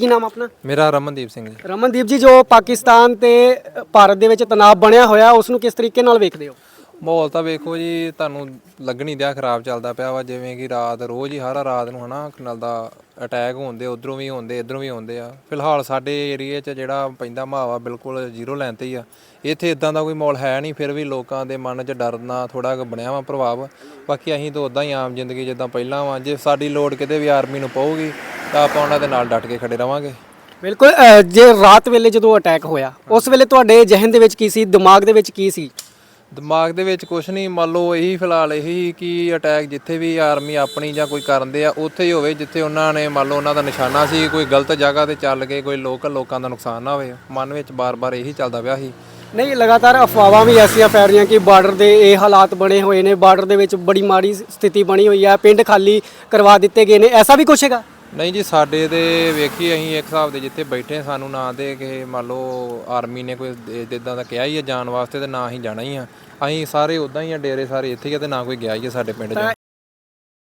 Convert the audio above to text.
ਕੀ ਨਾਮ ਆਪਣਾ? ਮੇਰਾ ਰਮਨਦੀਪ ਸਿੰਘ ਜੀ। ਰਮਨਦੀਪ ਜੀ ਜੋ ਪਾਕਿਸਤਾਨ ਤੇ ਭਾਰਤ ਦੇ ਵਿੱਚ ਤਣਾਅ ਬਣਿਆ ਹੋਇਆ ਉਸ ਨੂੰ ਕਿਸ ਤਰੀਕੇ ਨਾਲ ਵੇਖਦੇ ਹੋ? ਮਾਹੌਲ ਤਾਂ ਵੇਖੋ ਜੀ ਤੁਹਾਨੂੰ ਲੱਗਣੀ ਦਿਆ ਖਰਾਬ ਚੱਲਦਾ ਪਿਆ ਵਾ ਜਿਵੇਂ ਕਿ ਰਾਤ ਰੋਜ਼ ਹੀ ਹਰ ਰਾਤ ਨੂੰ ਹਨਾ ਨਾਲ ਦਾ ਅਟੈਕ ਹੁੰਦੇ ਉਧਰੋਂ ਵੀ ਹੁੰਦੇ ਇਧਰੋਂ ਵੀ ਹੁੰਦੇ ਆ। ਫਿਲਹਾਲ ਸਾਡੇ ਏਰੀਏ 'ਚ ਜਿਹੜਾ ਪੈਂਦਾ ਮਾਵਾ ਬਿਲਕੁਲ ਜ਼ੀਰੋ ਲਾਈਨ ਤੇ ਹੀ ਆ। ਇੱਥੇ ਇਦਾਂ ਦਾ ਕੋਈ ਮਾਹੌਲ ਹੈ ਨਹੀਂ ਫਿਰ ਵੀ ਲੋਕਾਂ ਦੇ ਮਨ 'ਚ ਡਰ ਨਾ ਥੋੜਾ ਬਣਿਆ ਵਾ ਪ੍ਰਭਾਵ। ਬਾਕੀ ਅਸੀਂ ਤਾਂ ਉਦਾਂ ਹੀ ਆਮ ਜ਼ਿੰਦਗੀ ਜਿੱਦਾਂ ਪਹਿਲਾਂ ਵਾ ਜੇ ਸਾਡੀ ਲੋੜ ਕਿਤੇ ਵੀ ਆਰਮੀ ਨੂੰ ਪਊਗੀ ਤਾਂ ਆਪਾਂ ਉਹਨਾਂ ਦੇ ਨਾਲ ਡਟ ਕੇ ਖੜੇ ਰਵਾਂਗੇ। ਬਿਲਕੁਲ ਅ, ਜੇ ਰਾਤ ਵੇਲੇ ਜਦੋਂ ਅਟੈਕ ਹੋਇਆ ਉਸ ਵੇਲੇ ਤੁਹਾਡੇ ਜ਼ਿਹਨ ਦੇ ਵਿੱਚ ਕੀ ਸੀ? ਦਿਮਾਗ ਦੇ ਵਿੱਚ ਕੀ ਸੀ? ਦਿਮਾਗ ਦੇ ਵਿੱਚ ਕੁਛ ਨਹੀਂ ਮੰਨ ਲਓ ਇਹੀ ਫਿਲਹਾਲ ਇਹੀ ਕਿ ਅਟੈਕ ਜਿੱਥੇ ਵੀ ਆਰਮੀ ਆਪਣੀ ਜਾਂ ਕੋਈ ਕਰਦੇ ਆ ਉੱਥੇ ਹੀ ਹੋਵੇ ਜਿੱਥੇ ਉਹਨਾਂ ਨੇ ਮੰਨ ਲਓ ਉਹਨਾਂ ਦਾ ਨਿਸ਼ਾਨਾ ਸੀ ਕੋਈ ਗਲਤ ਜਗ੍ਹਾ ਤੇ ਚੱਲ ਕੇ ਕੋਈ ਲੋਕਲ ਲੋਕਾਂ ਦਾ ਨੁਕਸਾਨ ਨਾ ਹੋਵੇ। ਮਨ ਵਿੱਚ ਬਾਰ-ਬਾਰ ਇਹੀ ਚੱਲਦਾ ਪਿਆ ਸੀ। ਨਹੀਂ ਲਗਾਤਾਰ ਅਫਵਾਹਾਂ ਵੀ ਐਸੀਆਂ ਫੈਲ ਰਹੀਆਂ ਕਿ ਬਾਰਡਰ ਦੇ ਇਹ ਹਾਲਾਤ ਬਣੇ ਹੋਏ ਨੇ ਬਾਰਡਰ ਦੇ ਵਿੱਚ ਬੜੀ ਮਾੜੀ ਸਥਿਤੀ ਬਣੀ ਹੋਈ ਹੈ ਪਿੰਡ ਖਾਲੀ ਕਰਵਾ ਦਿੱਤੇ ਗਏ ਨੇ ਐਸਾ ਵੀ ਕੁਛ ਹੈਗਾ? ਨਹੀਂ ਜੀ, ਸਾਡੇ ਤੇ ਵੇਖੀ ਅਸੀਂ ਇੱਕ ਹਿਸਾਬ ਦੇ ਜਿੱਥੇ ਬੈਠੇ ਸਾਨੂੰ ਨਾ ਦੇ ਕਿ ਮੰਨ ਲਓ ਆਰਮੀ ਨੇ ਕੋਈ ਇਦਾਂ ਦਾ ਕਿਹਾ ਹੀ ਆ, ਜਾਣ ਵਾਸਤੇ ਤੇ ਨਾ ਹੀ ਜਾਣਾ ਹੀ ਆ। ਅਸੀਂ ਸਾਰੇ ਉਦਾਂ ਹੀ ਆ, ਡੇਰੇ ਸਾਰੇ ਇੱਥੇ ਹੀ ਆ ਤੇ ਨਾ ਕੋਈ ਗਿਆ ਹੀ ਆ ਸਾਡੇ ਪਿੰਡ 'ਚ